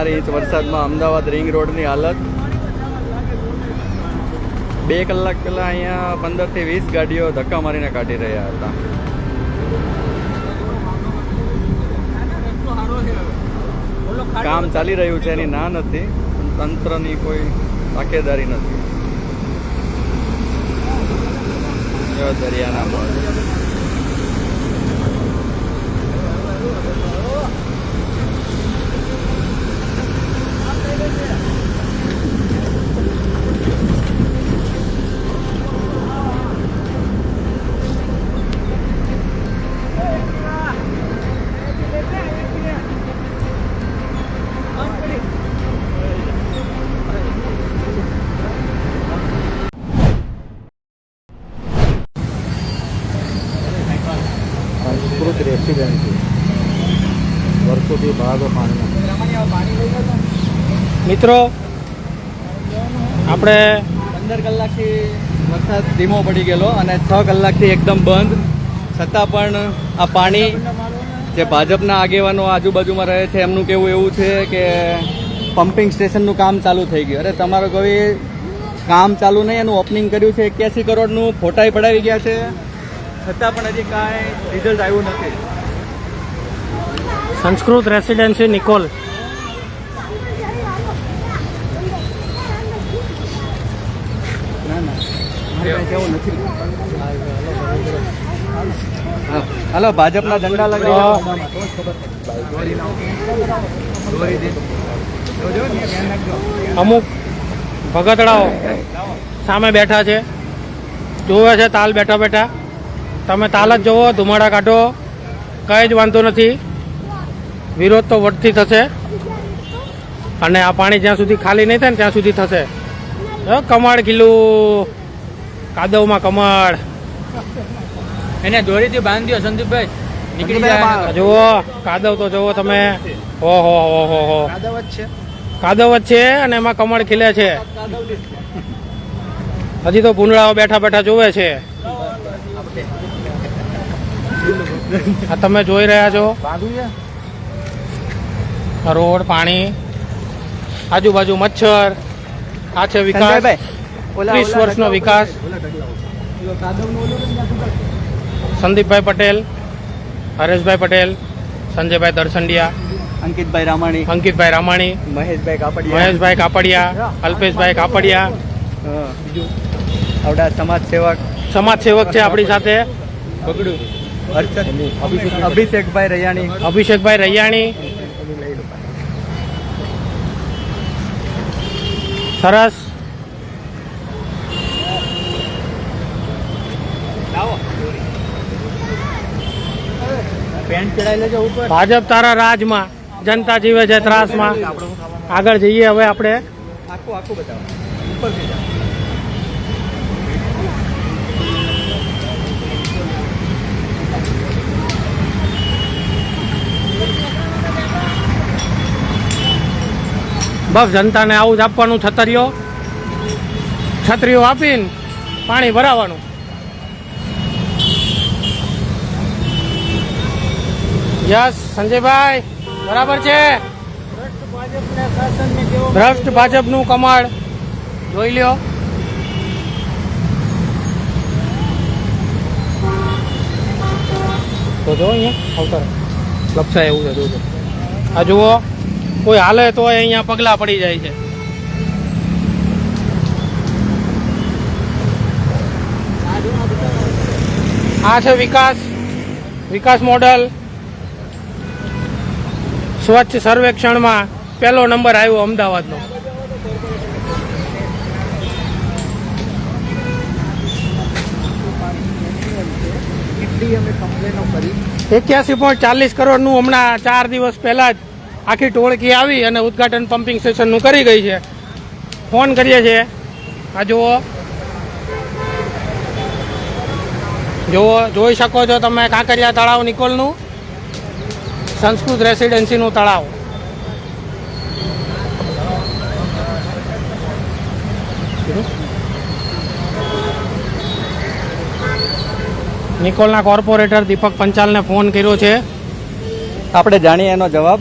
ચાર ઇંચ વરસાદમાં અમદાવાદ રિંગ રોડની હાલત. બે કલાક પહેલાં અહીંયા પંદરથી વીસ ગાડીઓ ધક્કા મારીને કાઢી રહ્યા હતા. કામ ચાલી રહ્યું છે એની ના નથી તંત્રની કોઈ તાકેદારી નથી. દરિયાના સંસ્કૃત રેસિડેન્સી વર્ષોથી ભાગ મિત્રો આપણે પંદર કલાકથી વરસાદ ધીમો પડી ગયેલો અને છ કલાકથી એકદમ બંધ. છતાં પણ આ પાણી જે ભાજપના આગેવાનો આજુબાજુમાં રહે છે એમનું કેવું એવું છે કે પમ્પિંગ સ્ટેશનનું કામ ચાલુ થઈ ગયું. અરે તમારો કોઈ કામ ચાલુ નહીં એનું ઓપનિંગ કર્યું છે. એક્યાસી કરોડનું ફોટાઈ પડાવી ગયા છે. છતાં પણ હજી કાંઈ રિઝલ્ટ આવ્યું નથી. સંસ્કૃત રેસિડેન્સી નિકોલ ના ના મારે કાંઈ કહેવું નથી હા, હાલો. ભાજપના ઝંડા લગાવો. અમુક ભગતડાઓ સામે બેઠા છે. જોવે છે, તાલ બેઠા બેઠા. તમે તાલ જ જોવો, ધુમાડા કાઢો. કંઈ જ વાંધો નથી. વિરોધ તો વટથી થશે. અને આ પાણી જ્યાં સુધી ખાલી નહીં થાય ને ત્યાં સુધી થશે. કમાડ ખીલું કાદવમાં કમળ. એને દોરીથી બાંધ્યો સંદીપભાઈ. નીકળી જાય જુઓ કાદવ તો જુઓ તમે. હો હો હો હો હો. છે. કાદવ જ છે અને એમાં કમળ ખીલે છે. હજી તો ભૂંડળાઓ બેઠા બેઠા જોવે છે. આ તમે જોઈ રહ્યા છો? રોડ પાણી આજુબાજુ મચ્છર. આ છે વિકાસ. ત્રીસ વર્ષનો વિકાસ? સંદીપભાઈ પટેલ હરેશભાઈ પટેલ સંજયભાઈ દર્શંડિયા અંકિતભાઈ રામાણી અંકિતભાઈ રામાણી મહેશભાઈ કાપડિયા. મહેશભાઈ કાપડિયા અલ્પેશભાઈ કાપડિયા. આવડા સમાજ સેવક. સમાજ સેવક છે આપણી સાથે. અભિષેકભાઈ રૈયાણી. અભિષેકભાઈ રૈયાણી. સરસ. પેન્ટ ચડાવી લેજો ઉપર ભાજપ તારા રાજમાં જનતા જીવે છે ત્રાસમાં. આગળ જઈએ હવે આપણે. આખું આખું બતાવો. ઉપરથી બસ જનતાને આવું જ આપવાનું છતરીઓ. છત્રીઓ આપીને પાણી ભરાવાનું. યસ, સંજયભાઈ, બરાબર છે? ભ્રષ્ટ ભાજપનું કમળ જોઈ લ્યો. તો જો અહીંયા લપસાય એવું છે, જોજો. આ કોઈ હાલે તો અહીંયા પગલા પડી જાય છે. આ છે વિકાસ વિકાસ મોડલ. સ્વચ્છ સર્વેક્ષણમાં પહેલો નંબર આવ્યો અમદાવાદનો. એક્યાસી પોઈન્ટ ચાલીસ કરોડનું હમણાં ચાર દિવસ પહેલાં જ આખી ટોળકી આવી અને ઉદઘાટન પમ્પિંગ સ્ટેશનનું કરી ગઈ છે. ફોન કરીએ છીએ આ જુઓ. જુઓ, જોઈ શકો છો તમે કાંકરિયા તળાવ નિકોલનું. સંસ્કૃત રેસિડેન્સીનું તળાવ. નિકોલના કોર્પોરેટર દીપક પંચાલને ફોન કર્યો છે. આપણે જાણીએ એનો જવાબ.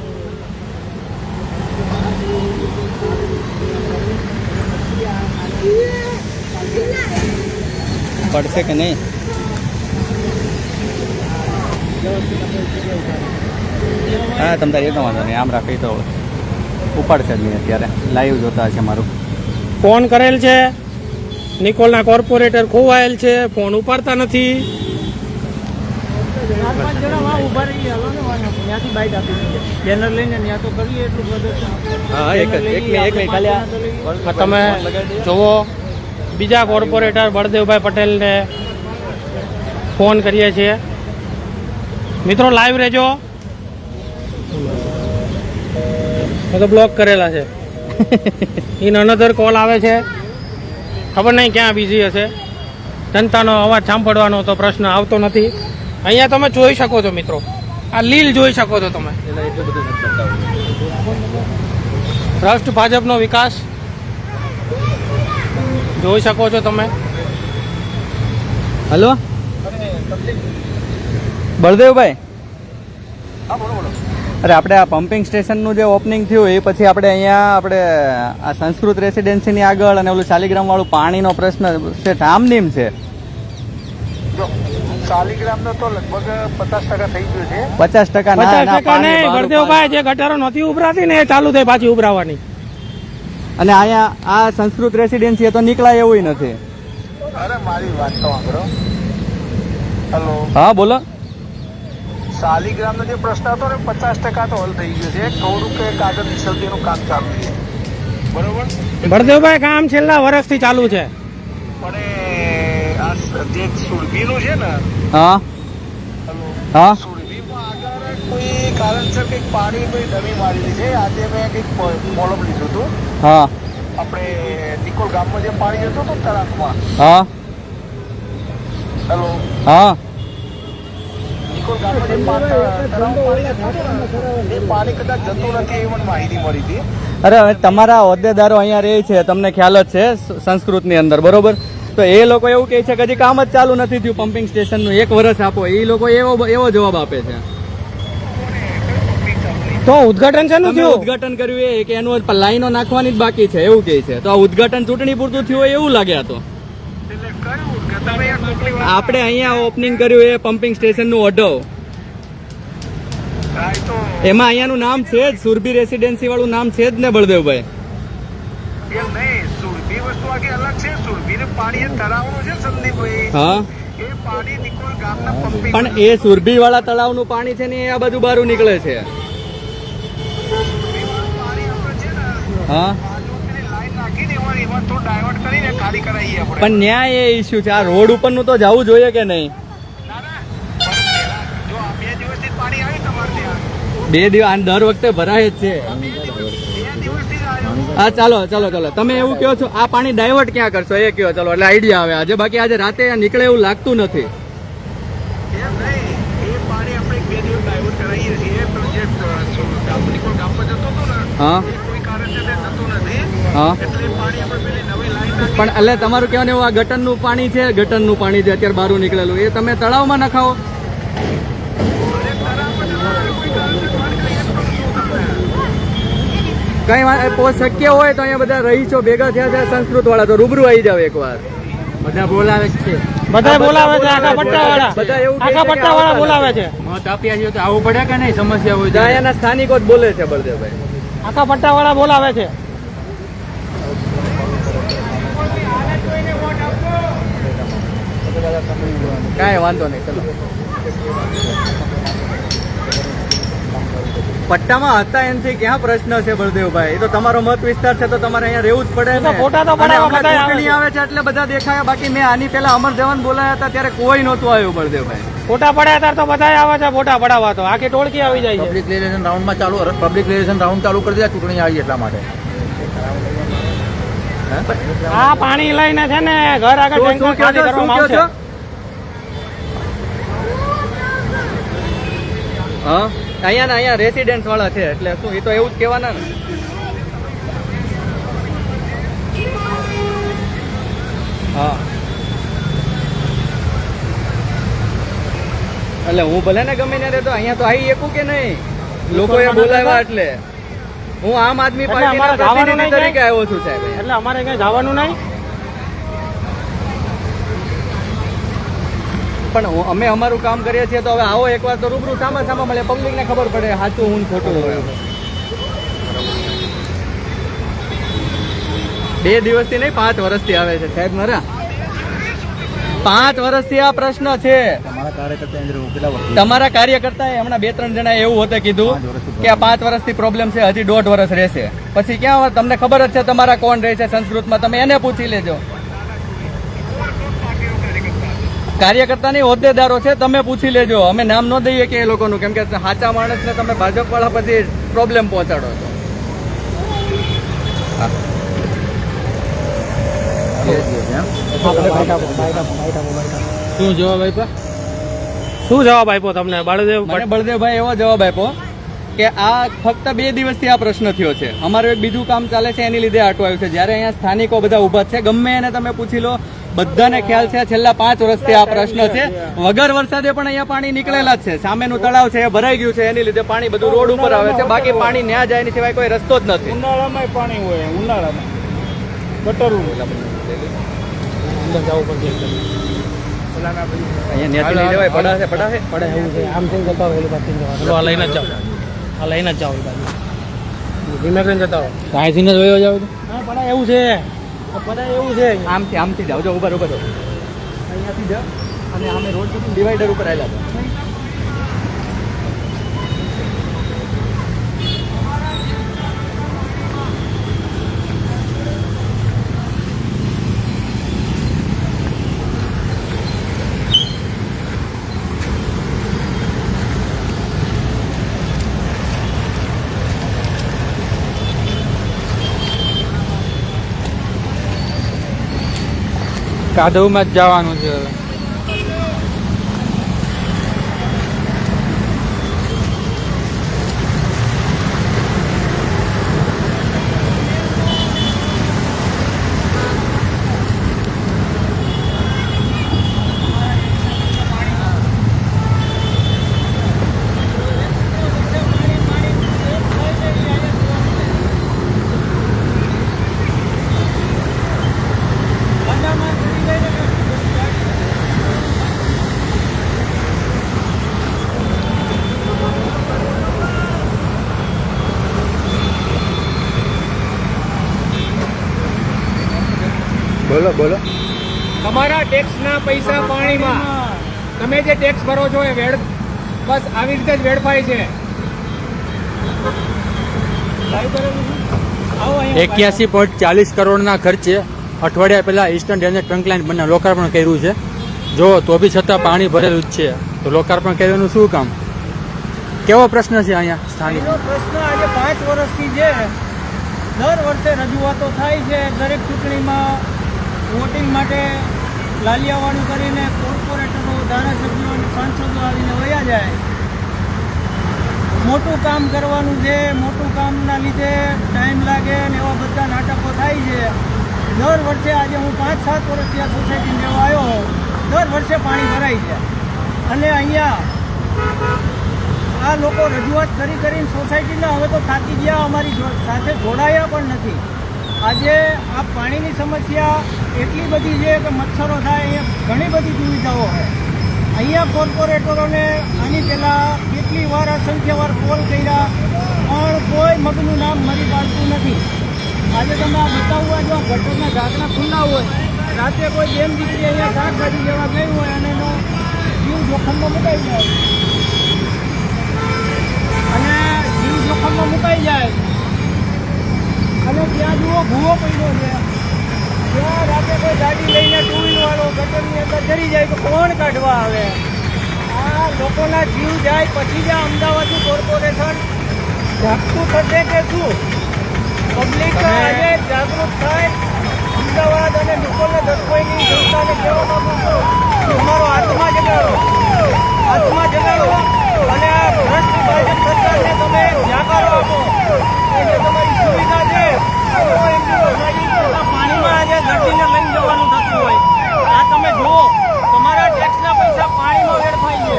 પડશે કે નહીં? હા તમે તારે એ તો વાંધો નહીં આમ રાખી તો ઉપાડશે જ નહીં અત્યારે. લાઈવ જોતા હશે મારું. ફોન કરેલ છે. નિકોલના કોર્પોરેટર ખોવાયેલ છે. ફોન ઉપાડતા નથી. તમે જુઓ બીજા કોર્પોરેટર બળદેવભાઈ પટેલને ફોન કરીએ છીએ. મિત્રો લાઈવ રહેજો. મેં તો બ્લોક કરેલા છે. ઇન અનધર કોલ આવે છે. ખબર નહીં ક્યાં બીઝી હશે. જનતાનો અવાજ સાંભળવાનો તો પ્રશ્ન આવતો નથી. અહીંયા તમે જોઈ શકો છો મિત્રો. આ લીલ જોઈ શકો છો તમે. ભ્રષ્ટ ભાજપનો વિકાસ જોઈ શકો છો તમે. હલો? બળદેવભાઈ? અરે આપણે આ પમ્પિંગ સ્ટેશનનું જે ઓપનિંગ થયું એ પછી આપણે અહીંયા આપણે આ સંસ્કૃત રેસિડેન્સીની આગળ અને ઓલું શાલિગ્રામવાળું પાણીનો પ્રશ્ન છે ધામનીમ છે. શાલિગ્રામનો તો લગભગ પચાસ ટકા થઈ ગયું છે. પચાસ ટકા પચાસ ટકા નહીં જે ગટારો નથી ઉભરાતી ને એ ચાલુ થઈ પાછી ઉભરાવાની. અને અહીંયા આ સંસ્કૃત રેસિડેન્સી તો નીકળાય એવું નથી. અરે મારી વાત તો સાંભળો. હલો હા બોલો. શાલિગ્રામનો જે પ્રશ્ન હતો ને પચાસ ટકા તો હલ થઈ ગયો છે. થોડુંક કે કાગળ નિસર્જીનું કામ ચાલુ છે. બરોબર? બળદેવભાઈ કામ છેલ્લા વર્ષથી ચાલુ છે. પણ એ આ જે સુરભીનું છે ને હા? હલો હા? કોઈ કારણસર કંઈક પાણી કોઈ નમી મારેલી છે? આજે મેં કંઈક મોલમ લીધું હતું. હા. આપણે નિકોલ ગામમાં જે પાણી જતું હતું તળાકમાં હા. હેલો? હા. ગામમાં પાણી કદાચ જતું નથી એવી મને માહિતી મળી હતી. અરે હવે તમારા હોદ્દેદારો અહીંયા રહે છે તમને ખ્યાલ જ છે સંસ્કૃતની અંદર બરોબર? તો એ લોકો એવું કહે છે કે હજી કામ જ ચાલુ નથી થયું પમ્પિંગ સ્ટેશનનું એક વર્ષ આપો. એ લોકો એવો એવો જવાબ આપે છે. તો ઉદઘાટન છે નું તમે થયું? ઉદ્ઘાટન કર્યું એ કે એનું લાઈનો નાખવાની જ બાકી છે એવું કહે છે. તો આ ઉદ્ઘાટન ચૂંટણી પૂરતું થયું હોય એવું લાગે તો એટલે કયું કે તમે યાર મોકલી વાત આપણે અહીંયા ઓપનિંગ કર્યું એ પમ્પિંગ સ્ટેશનનું ઓઢવ એમાં અહીંયાનું નામ છે જ, સુરભી રેસિડેન્સી વાળું નામ છે જ ને બળદેવભાઈ? પાણી એ સુરભી વાળા તળાવનું પાણી છે ને એ આ બાજુ બહાર નીકળે છે. ને હા. નાખીને એમાં એમાં થોડું ડાયવર્ટ કરીને ખાલી કરાવીએ આપણે. પણ ન્યાય એ ઇસ્યુ છે. આ રોડ ઉપરનું તો જવું જોઈએ કે નહીં? બે દિવસ દર વખતે ભરાય જ છે. હા ચાલો ચાલો ચાલો. તમે એવું કહો છો આ પાણી ડાયવર્ટ ક્યાં કરશો? એ કહો ચાલો એટલે આઈડિયા આવે. આજે બાકી આજે રાતે નીકળે એવું લાગતું નથી. હા એ કોઈ કારણસર તે જતું નથી હા. પાણી આપણે પેલી નવી લાઈન નાખી પણ એટલે તમારું કહેવાનું એવું આ ગટરનું પાણી છે ગટરનું પાણી છે અત્યારે બહાર નીકળેલું એ તમે તળાવમાં નખાવો. કઈ શક્ય હોય તો અહીંયા બધા રહીશો ભેગા થયા છે સંસ્કૃત વાળા તો રૂબરૂ આવી જાવ એકવાર. બધા બોલાવે છે. બધા બોલાવે છે આખા પટ્ટા વાળા બધા એવું આખા પટ્ટા વાળા બોલાવે છે. મત આપ્યા તો આવવું પડે કે નહીં? સમસ્યા હોય સ્થાનિકો જ બોલે છે બળદેવભાઈ. આખા પટ્ટા વાળા બોલાવે છે. કાંઈ વાંધો નહીં ચલો. પટ્ટામાં હતા એનથી ક્યાં પ્રશ્ન છે બળદેવભાઈ? એ તો તમારો મત વિસ્તાર છે તો તમારે અહીંયા રહેવું જ પડે ને. ફોટા તો ચૂંટણી આવે છે. એટલે બધા દેખાયા. બાકી મેં આની પહેલા અમર જવાન બોલાયા હતા ત્યારે કોઈ નહોતું આવ્યું બળદેવભાઈ. ફોટા પડ્યા ત્યારે તો બધા આવે છે ફોટા પડાવવા તો. આખી ટોળકી આવી જાય છે. પબ્લિક રિલેશન રાઉન્ડમાં ચાલુ પબ્લિક રિલેશન રાઉન્ડ ચાલુ કરી દીધા ચૂંટણી આવી એટલા માટે. આ પાણી લઈને છે ને ઘર આગળ શું- શું ટેન્કર ખાલી કરવામાં આવશે. હા? અહીંયા ને અહીંયા રેસિડેન્સ વાળા છે એટલે શું એ તો એવું જ કહેવાના ને? હા. એટલે હું ભલે ને ગમે ને તો અહીંયા તો આવી શકું કે નહીં? લોકોએ બોલાવ્યા એટલે. હું આમ આદમી પાર્ટીના પ્રતિનિધિ તરીકે આવ્યો છું સાહેબ એટલે અમારે ક્યાં જવાનું નહીં ને કઈ વાંધો નહીં ચલો અમારે કઈ જવાનું નહીં કઈ વાંધો નહીં ચલો પણ અમે અમારું કામ કરીએ છીએ તો હવે આવો એકવાર તો રૂબરૂ સામા સામા મળે. પબ્લિકને ખબર પડે સાચું હું ખોટું બે દિવસથી નહીં પાંચ વર્ષથી આવે છે. સાહેબ મારા. પાંચ વર્ષથી આ પ્રશ્ન છે. તમારા કાર્યકર્તા હમણાં બે ત્રણ જણા એવું હોતે કીધું કે આ પાંચ વર્ષથી પ્રોબ્લેમ છે હજી દોઢ વર્ષ રહેશે. પછી ક્યાં? તમને ખબર જ છે તમારા કોણ રહેશે સંસ્કૃતમાં? તમે એને પૂછી લેજો. કાર્યકર્તા નહીં હોદ્દેદારો છે તમે પૂછી લેજો. અમે નામ ન દઈએ કે એ લોકોનું. કેમ કે સાચા માણસને તમે ભાજપવાળા પછી પ્રોબ્લેમ પહોંચાડો છો. શું જવાબ આપ્યો? શું જવાબ આપ્યો તમને? બળદેવ બળદેવભાઈ એવો જવાબ આપ્યો કે આ ફક્ત બે દિવસથી આ પ્રશ્ન થયો છે. અમારું એક બીજું કામ ચાલે છે એની લીધે આટું આવ્યું છે. જ્યારે અહીંયા સ્થાનિકો બધા ઊભા છે ગમે એને તમે પૂછી લો બધાને ખ્યાલ છે છેલ્લા પાંચ વર્ષથી આ પ્રશ્ન છે. વગર વરસાદે પણ અહીંયા પાણી નીકળેલા જ છે. સામેનું તળાવ છે એ ભરાઈ ગયું છે એની લીધે પાણી બધું રોડ ઉપર આવે છે. બાકી પાણી ન્યા જાય એની સિવાય કોઈ રસ્તો જ નથી. ઉનાળામાં પાણી હોય ઉનાળામાં. ગટરું અહીંથી જ વયો જાવ હા એવું છે. આ એવું છે આમથી આમથી જાઓ. જો ઊભા ઊભા. અહીંયાથી જાઓ. અને અમે રોડ સુધી ડિવાઈડર ઉપર આવેલા હતા કાદવમાં જ જવાનું છે હવે બોલો બોલો તમારા ટેક્સના પૈસા પાણીમાં તમે જે ટેક્સ ભરો છો એ વેડ બસ આવી રીતે જ વેડફાય છે. એક્યાસી પોઈન્ટ ચાલીસ કરોડના ખર્ચે અઠવાડિયા પહેલા ઈસ્ટર્ન ડેમને ટ્રંક લાઇન બંને લોકાર્પણ કર્યું છે. જો તો બી છતાં પાણી ભરેલું જ છે. તો લોકાર્પણ કર્યાનું શું કામ? કેવો પ્રશ્ન છે અહીંયા સ્થાનિક? પ્રશ્ન આજે પાંચ વર્ષથી છે. દર વર્ષે રજૂઆતો થાય છે દરેક ચૂંટણીમાં વોટિંગ માટે લાલિયાવાળું કરીને કોર્પોરેટરો ધારાસભ્યો પાંચસો સાંસદો આવીને વયા જાય. મોટું કામ કરવાનું છે. મોટું કામના લીધે ટાઈમ લાગે ને એવા બધા નાટકો થાય છે. દર વર્ષે આજે હું પાંચ સાત વર્ષથી આ સોસાયટી લેવા આવ્યો. દર વર્ષે પાણી ભરાય છે. અને અહીંયા આ લોકો રજૂઆત કરી કરીને સોસાયટીના હવે તો થાકી ગયા, અમારી સાથે જોડાયા પણ નથી. આજે આ પાણીની સમસ્યા એટલી બધી છે કે મચ્છરો થાય, એ ઘણી બધી દુવિધાઓ છે અહીંયા કોર્પોરેટરોને આની પહેલાં કેટલી વાર અસંખ્ય વાર કોલ કર્યા, પણ કોઈ મગનું નામ મરી પાડતું નથી. આજે તમે આ બતાવવા જો ગટરના ઢાંકણા ખુલ્લા હોય, રાતે કોઈ બેન દીકરી અહીંયા શાકભાજી લેવા ગઈ હોય અને એનો જીવ જોખમમાં મુકાઈ જાય. અને જીવ જોખમમાં મુકાઈ જાય. અને ત્યાં જુઓ, ભૂવો પડ્યો છે. ત્યાં રાતે કોઈ ગાડી લઈને ટુ વ્હીલ ગટરની અંદર ચડી જાય તો કોણ કાઢવા આવે? આ લોકોના જીવ જાય પછી જ આ અમદાવાદનું કોર્પોરેશન જાગતું થશે કે શું? પબ્લિક આજે જાગૃત થાય. અમદાવાદ અને નિકોલને દસકોઈની જનતાને કહેવા માંગુ છું તમારો આત્મા જગાડો અને આ ભ્રષ્ટ ભાજપ સરકારને તમે જાકારો આપો કે જે તમારી સુવિધા છે તો એમની સોસાયટી પાણીમાં આજે દર્દીને લઈને જવાનું થતું હોય આ તમે જુઓ તમારા ટેક્સના પૈસા પાણીમાં વેડફાઈ છે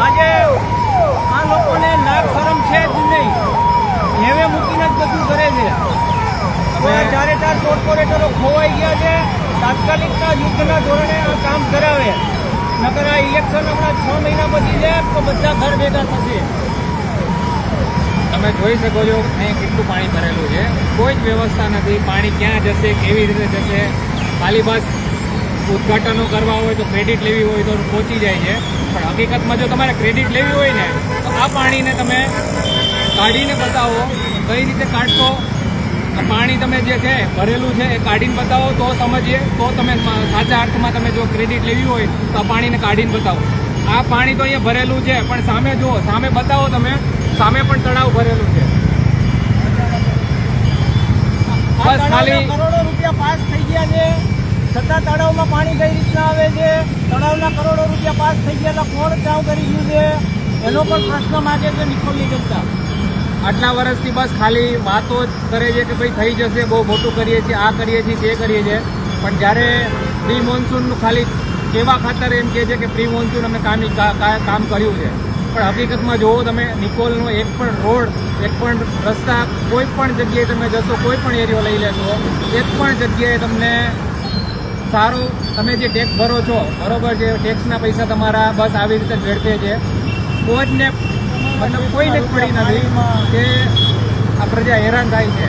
આજે આ લોકોને નાક શરમ છે જ નહીં હેવે મૂકીને જ બધું કરે છે હવે આ ચારે ચાર કોર્પોરેટરો ખોવાઈ ગયા છે તાત્કાલિકના યુદ્ધના ધોરણે આ કામ કરાવે નકર આ ઇલેક્શન મહિના પછી છે, તો બધા ઘર ભેગા થશે. તમે જોઈ શકો છો, અહીં કેટલું પાણી ભરેલું છે. કોઈ જ વ્યવસ્થા નથી. પાણી ક્યાં જશે, કેવી રીતે જશે? ખાલી બસ ઉદ્ઘાટનો કરવા હોય તો ક્રેડિટ લેવી હોય તો પહોંચી જાય છે. પણ હકીકતમાં જો તમારે ક્રેડિટ લેવી હોય ને, તો આ પાણીને તમે કાઢીને બતાવો, કઈ રીતે કાઢશો? પાણી તમે જે છે, ભરેલું છે, એ કાઢીને બતાવો, તો સમજીએ, તો તમે સાચા અર્થમાં તમે જો ક્રેડિટ લેવી હોય, તો આ પાણીને કાઢીને બતાવો. આ પાણી તો અહીંયા ભરેલું છે પણ સામે જુઓ સામે બતાવો તમે સામે પણ તળાવ ભરેલું છે. બસ ખાલી કરોડો રૂપિયા પાસ થઈ ગયા છે. છતાં તળાવમાં પાણી કઈ રીતના આવે છે? તળાવના કરોડો રૂપિયા પાસ થઈ ગયા કોણ ચાવ કરી ગયું છે? એનો પણ પ્રશ્ન માગે છે નિકોલની જનતા. આટલા વર્ષથી બસ ખાલી વાતો જ કરે છે કે ભાઈ થઈ જશે બહુ મોટું કરીએ છીએ આ કરીએ છીએ તે કરીએ છીએ. પણ જ્યારે પ્રી મોન્સૂનનું ખાલી કેવા ખાતર એમ કહે છે કે પ્રી મોન્સૂન અમે કામ કામ કર્યું છે. પણ હકીકતમાં જુઓ તમે નિકોલનો એક પણ રોડ એક પણ રસ્તા કોઈ પણ જગ્યાએ તમે જશો કોઈ પણ એરિયો લઈ લેશો એક પણ જગ્યાએ તમને સારું તમે જે ટેક્સ ભરો છો બરોબર છે ટેક્સના પૈસા તમારા બસ આવી રીતે ઝડપે છે. કોઈને મતલબ કોઈને જ પડી નથી કે આ પ્રજા હેરાન થાય છે.